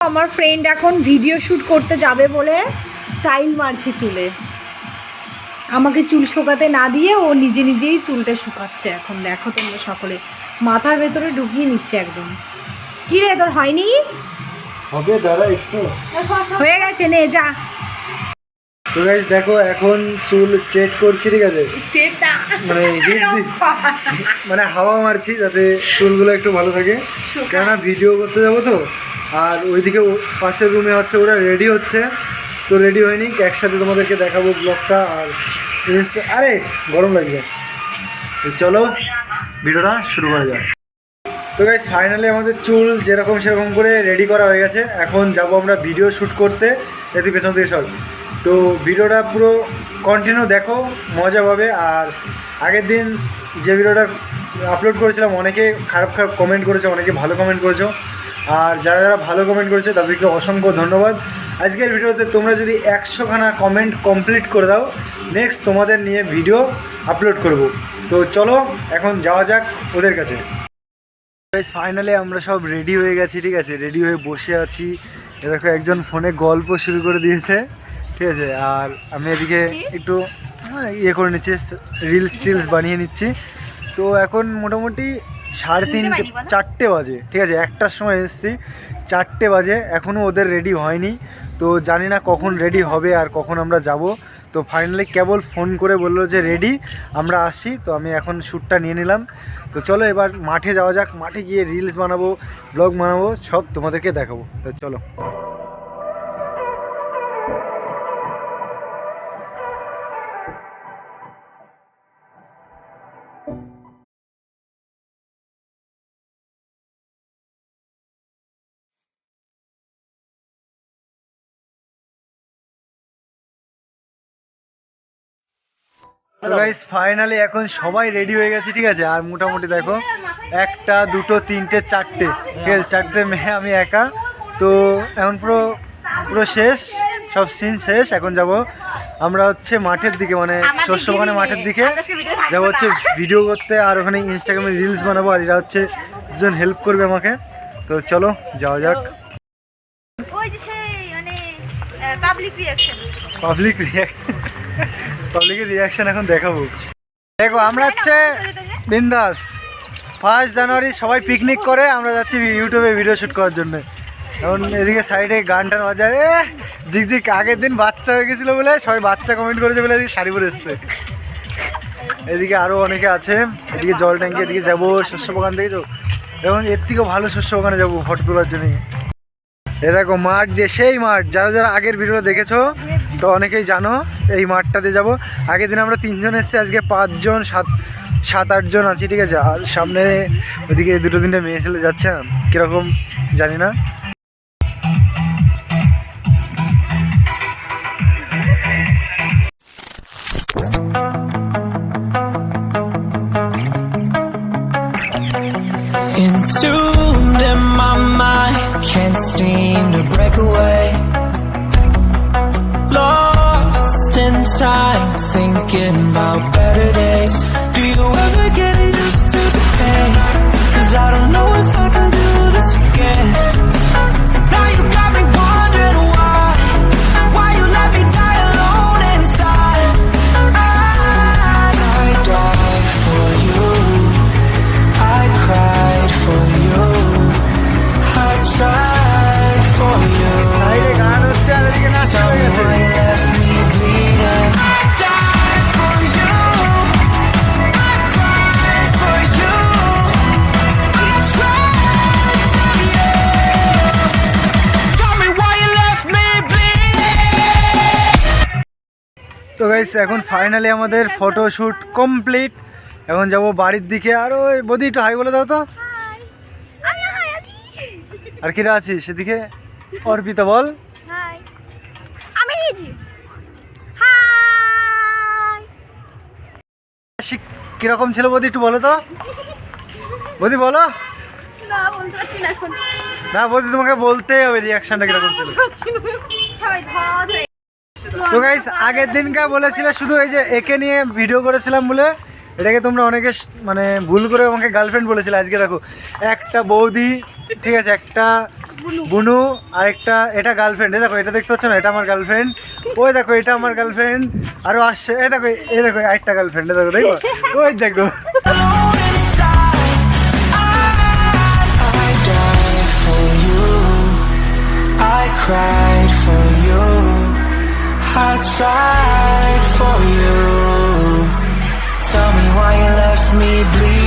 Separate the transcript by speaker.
Speaker 1: আমার ফ্রেন্ড এখন video shoot করতে যাবে বলে স্টাইল মারছে চুলে। আমাকে চুল শোকাতে না দিয়ে ও নিজে নিজেই চুলটা শুকাচ্ছে এখন দেখো তোমরা সকলে। মাথার ভেতরে ঢুকিয়ে নিচ্ছে একদম। কি রে তোর হয়নি?
Speaker 2: হবে দাঁড়া একটু।
Speaker 1: হয়ে গেছে নে যা।
Speaker 2: তো গাইস দেখো এখন চুল স্ট্রেট করছি ঠিক আছে?
Speaker 1: স্টেটটা
Speaker 2: মানে হিট দি মানে হাওয়া মারছি যাতে চুলগুলো একটু ভালো থাকে। কেননা ভিডিও করতে যাব তো। আর ওইদিকে পাশের রুমে হচ্ছে, ওরা রেডি হচ্ছে। তো রেডি হয়নি, একসাথে তোমাদেরকে দেখাবো ব্লগটা আর ইনস্টা আরে, গরম লাগছে। চলো, ভিডিওটা শুরু করা যাক। তো গাইস ফাইনালি আমাদের চুল যেরকম সেরকম করে রেডি করা হয়ে গেছে। এখন যাব আমরা ভিডিও শ্যুট করতে। এতে পেছন থেকে সব তো ভিডিওটা পুরো কন্টিনিউ দেখো, মজা পাবে। আর আগের দিন যে ভিডিওটা আপলোড করেছিলাম, অনেকে খারাপ খারাপ কমেন্ট করেছে, অনেকে ভালো কমেন্ট করেছ। আর যারা যারা ভালো কমেন্ট করেছে তাদেরকে অসংখ্য ধন্যবাদ। আজকের ভিডিওতে তোমরা যদি একশোখানা কমেন্ট কমপ্লিট করে দাও নেক্সট তোমাদের নিয়ে ভিডিও আপলোড করব। তো চলো এখন যাওয়া যাক ওদের কাছে। ফাইনালি আমরা সব রেডি হয়ে গেছি ঠিক আছে? রেডি হয়ে বসে আছি। এ দেখো একজন ফোনে গল্প শুরু করে দিয়েছে ঠিক আছে? আর আমি এদিকে একটু ইয়ে করে নিচ্ছি রিলস টিলস বানিয়ে নিচ্ছি। তো এখন মোটামুটি সাড়ে তিনটে চারটে বাজে। ঠিক আছে একটার সময় এসেছি। চারটে বাজে এখনও ওদের রেডি হয়নি। তো জানি না কখন রেডি হবে আর কখন আমরা যাব। তো ফাইনালি কেবল ফোন করে বলল যে রেডি আমরা আসছি তো আমি এখন শ্যুটটা নিয়ে নিলাম। তো চলো এবার মাঠে যাওয়া যাক। মাঠে গিয়ে রিলস বানাবো ব্লগ বানাবো সব তোমাদেরকে দেখাবো। তো চলো। তো গাইস ফাইনালি এখন সবাই রেডি হয়ে গেছে ঠিক আছে? আর মোটামুটি দেখো একটা দুটো তিনটে চারটে ঠিক আছে? চারটে মেয়ে আমি একা। তো এখন পুরো পুরো শেষ সব সিন শেষ। এখন যাব আমরা হচ্ছে মাঠের দিকে মানে শস্য বাগানে মাঠের দিকে। যাব হচ্ছে ভিডিও করতে আর ওখানে ইনস্টাগ্রামে রিলস বানাবো আর এরা হচ্ছে দুজন হেল্প করবে আমাকে। তো চলো যাওয়া যাক।
Speaker 3: পাবলিক রিয়াকশন
Speaker 2: পাবলিক রিয়াকশন পাবলিকের রিয়াকশন এখন দেখাবো। দেখো আমরা হচ্ছে বিন্দাস। ফার্স্ট জানুয়ারি সবাই পিকনিক করে আমরা যাচ্ছি ইউটিউবে ভিডিও শ্যুট করার জন্য। এখন এদিকে সাইডে গান টান বাজায়। এ, ঝিকঝিক আগের দিন বাচ্চা হয়ে গেছিল বলে সবাই বাচ্চা কমেন্ট করেছে বলে এদিকে শাড়ি পরে এসছে। এদিকে আরও অনেকে আছে এদিকে জল ট্যাঙ্কি এদিকে যাব শস্য বাগান থেকে যাব এর থেকেও ভালো শস্য বাগানে যাব ফটো তোলার জন্য। এ দেখো মাঠ যে সেই মাঠ। যারা যারা আগের ভিডিও দেখেছ তো অনেকেই জানো এই মাঠটাতে যাব। আগের দিন আমরা তিনজন এসেছি আজকে পাঁচজন সাত সাত আটজন আছি ঠিক আছে? আর সামনে ওদিকে দুটো তিনটে মেয়ে ছেলে যাচ্ছে না কীরকম জানি না।
Speaker 4: Entombed in my mind, can't seem to break away. Thinking about better days. Do you ever get used to the pain? Cause I don't know if
Speaker 2: তো গাইস এখন ফাইনালি আমাদের ফটোশ্যুট কমপ্লিট এখন যাব বাড়ির দিকে। আর ওই বদি, একটু হাই বলে দাও তো।
Speaker 3: আছি
Speaker 2: আর কিরা আছিস সেদিকে অর্পিতা বল। কীরকম ছিল বদি, একটু বলো তো। বদি, বলো।
Speaker 3: না
Speaker 2: বদি, তোমাকে বলতেই হবে রিয়াকশনটা কীরকম ছিল। তো গাইস আগের দিনকে বলেছিলে শুধু এই যে একে নিয়ে ভিডিও করেছিলাম বলে এটাকে তোমরা অনেকে মানে ভুল করে আমাকে গার্লফ্রেন্ড বলেছিলে। আজকে দেখো একটা বৌদি ঠিক আছে একটা বুনু। আর একটা এটা গার্লফ্রেন্ড এই দেখো এটা দেখতে পাচ্ছ না এটা আমার গার্লফ্রেন্ড ওই দেখো এটা আমার গার্লফ্রেন্ড আরও আসছে এই দেখো এই দেখো একটা গার্লফ্রেন্ড দেখো দেখো ওই দেখো.
Speaker 4: I cried for you. Tried for you. Tell me why you left me bleeding.